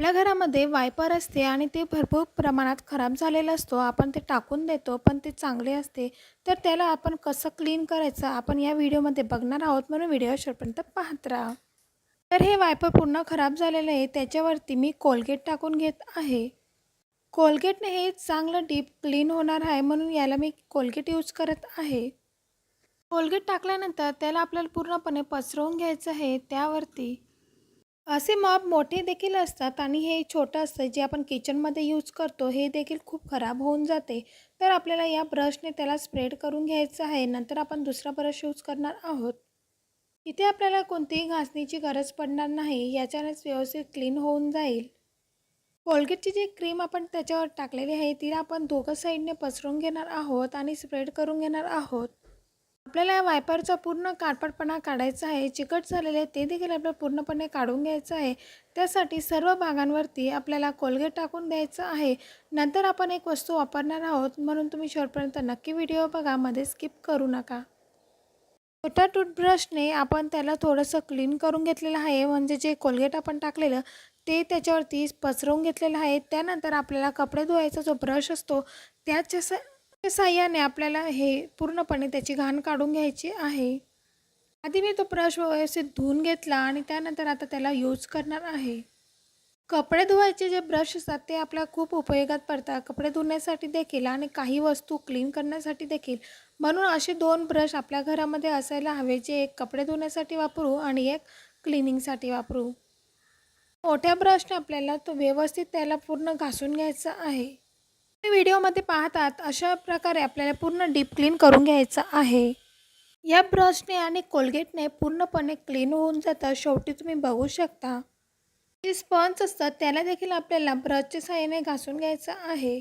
आपल्या घरामध्ये वायपर असते आणि ते भरपूर प्रमाणात खराब झालेला असतो. आपण ते टाकून देतो पण ते चांगले असते. तर त्याला आपण कसं क्लीन करायचं? आपण या व्हिडिओमध्ये बघणार आहोत म्हणून व्हिडिओ शेवटपर्यंत पाहत राहा. तर हे वायपर पूर्ण खराब झालेलं आहे. त्याच्यावरती मी कोलगेट टाकून घेत आहे. कोलगेटने हे चांगलं डीप क्लीन होणार आहे म्हणून याला मी कोलगेट यूज करत आहे. कोलगेट टाकल्यानंतर त्याला आपल्याला पूर्णपणे पसरवून घ्यायचं आहे त्यावरती. असे मॉप मोठे देखील असतात आणि हे छोटं असतं जे आपण किचनमध्ये यूज करतो हे देखील खूप खराब होऊन जाते. तर आपल्याला या ब्रशने त्याला स्प्रेड करून घ्यायचं आहे. नंतर आपण दुसरा ब्रश यूज करणार आहोत. इथे आपल्याला कोणतीही घासणीची गरज पडणार नाही. याच्यानेच व्यवस्थित क्लीन होऊन जाईल. कोलगेटची जी क्रीम आपण त्याच्यावर टाकलेली आहे तिला आपण दोघं साईडने पसरून घेणार आहोत आणि स्प्रेड करून घेणार आहोत. आपल्याला या वायपरचा पूर्ण काटपटपणा काढायचा आहे चिकट झालेले आहे ते देखील आपल्याला पूर्णपणे काढून घ्यायचं आहे. त्यासाठी सर्व भागांवरती आपल्याला कोलगेट टाकून द्यायचं आहे. नंतर आपण एक वस्तू वापरणार आहोत म्हणून तुम्ही शेवटपर्यंत नक्की व्हिडिओ बघा मध्ये स्किप करू नका. छोट्या टूथब्रशने आपण त्याला थोडंसं क्लीन करून घेतलेलं आहे म्हणजे जे कोलगेट आपण टाकलेलं ते त्याच्यावरती पसरवून घेतलेलं आहे. त्यानंतर आपल्याला कपडे धुवायचा जो ब्रश असतो त्याच्या साह्याने आपल्याला हे पूर्णपणे त्याची घाण काढून घ्यायची आहे. आधी मी तो ब्रश व्यवस्थित धुवून घेतला आणि त्यानंतर आता त्याला यूज करणार आहे. कपडे धुवायचे जे ब्रश असतात ते आपल्या खूप उपयोगात पडतात. कपडे धुण्यासाठी देखील आणि काही वस्तू क्लीन करण्यासाठी देखील. म्हणून असे दोन ब्रश आपल्या घरामध्ये असायला हवे जे एक कपडे धुण्यासाठी वापरू आणि एक क्लिनिंगसाठी वापरू. मोठ्या ब्रशने आपल्याला तो व्यवस्थित त्याला पूर्ण घासून घ्यायचा आहे. व्हिडिओमध्ये पाहतात अशा प्रकारे आपल्याला पूर्ण डीप क्लीन करून घ्यायचं आहे. या ब्रशने आणि कोलगेटने पूर्णपणे क्लीन होऊन जातं. शेवटी तुम्ही बघू शकता जे स्पंज असतात त्याला देखील आपल्याला ब्रशच्या साह्याने घासून घ्यायचं आहे.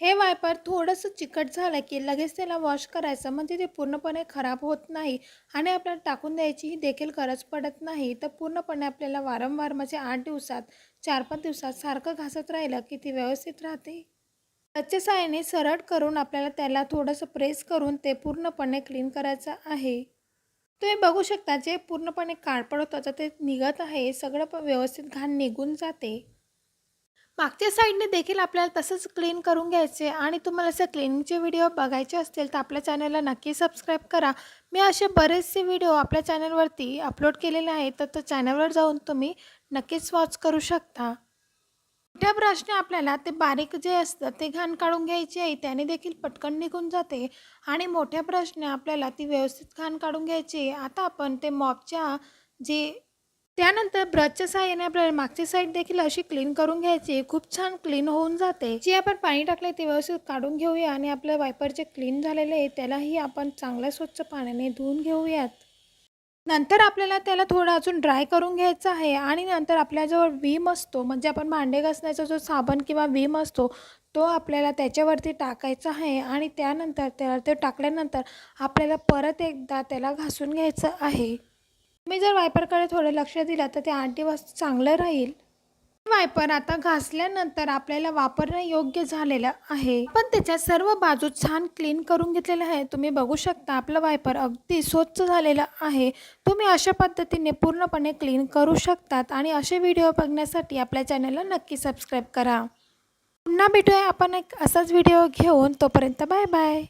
हे वायपर थोडंसं चिकट झालं की लगेच त्याला वॉश करायचं म्हणजे ते पूर्णपणे खराब होत नाही आणि आपल्याला टाकून द्यायचीही देखील गरज पडत नाही. तर पूर्णपणे आपल्याला वारंवार म्हणजे आठ दिवसात चार पाच दिवसात सारखं घासत राहिलं की ती व्यवस्थित राहते. त्याच्या साहाय्याने सरळ करून आपल्याला त्याला थोडंसं प्रेस करून ते पूर्णपणे क्लीन करायचं आहे. तुम्ही बघू शकता जे पूर्णपणे काळपड होतं ते निघत आहे सगळं पण व्यवस्थित घाण निघून जाते. मागच्या साईडने देखील आपल्याला तसंच क्लीन करून घ्यायचे आणि तुम्हाला असं क्लिनिंगचे व्हिडिओ बघायचे असतील तर आपल्या चॅनलला नक्की सबस्क्राईब करा. मी असे बरेचसे व्हिडिओ आपल्या चॅनलवरती अपलोड केलेले आहेत तर तो चॅनलवर जाऊन तुम्ही नक्कीच वॉच करू शकता. मोठ्या ब्रशने आपल्याला ते बारीक जे असतं ते घाण काढून घ्यायची आहे त्याने देखील पटकन निघून जाते. आणि मोठ्या ब्रशने आपल्याला ती व्यवस्थित घाण काढून घ्यायची आहे. आता आपण ते मॉपच्या जे त्यानंतर ब्रशच्या साहाय्याने आपल्याला मागची साईड देखील अशी क्लीन करून घ्यायची खूप छान क्लीन होऊन जाते. जी आपण पाणी टाकले ते व्यवस्थित काढून घेऊया आणि आपलं वायपर जे क्लीन झालेले आहे त्यालाही आपण चांगल्या स्वच्छ पाण्याने धुवून घेऊयात. नंतर आपल्याला त्याला थोडं अजून ड्राय करून घ्यायचं आहे आणि नंतर आपल्याजवळ विम असतो म्हणजे आपण भांडे घासण्याचा जो साबण किंवा विम असतो तो आपल्याला त्याच्यावरती टाकायचा आहे आणि त्यानंतर त्याला ते टाकल्यानंतर आपल्याला परत एकदा त्याला घासून घ्यायचं आहे. तुम्ही जर वायपरकडे थोडं लक्ष दिलं तर ते आठ दिवस चांगलं राहील. वायपर आता घासल्यानंतर आपल्याला वापरणं योग्य झालेलं आहे. पण त्याच्या सर्व बाजू छान क्लीन करून घेतलेलं आहे तुम्ही बघू शकता आपलं वायपर अगदी स्वच्छ झालेलं आहे. तुम्ही अशा पद्धतीने पूर्णपणे क्लीन करू शकतात आणि असे व्हिडिओ बघण्यासाठी आपल्या चॅनलला नक्की सबस्क्राईब करा. पुन्हा भेटूया आपण एक असाच व्हिडिओ घेऊन. तोपर्यंत बाय बाय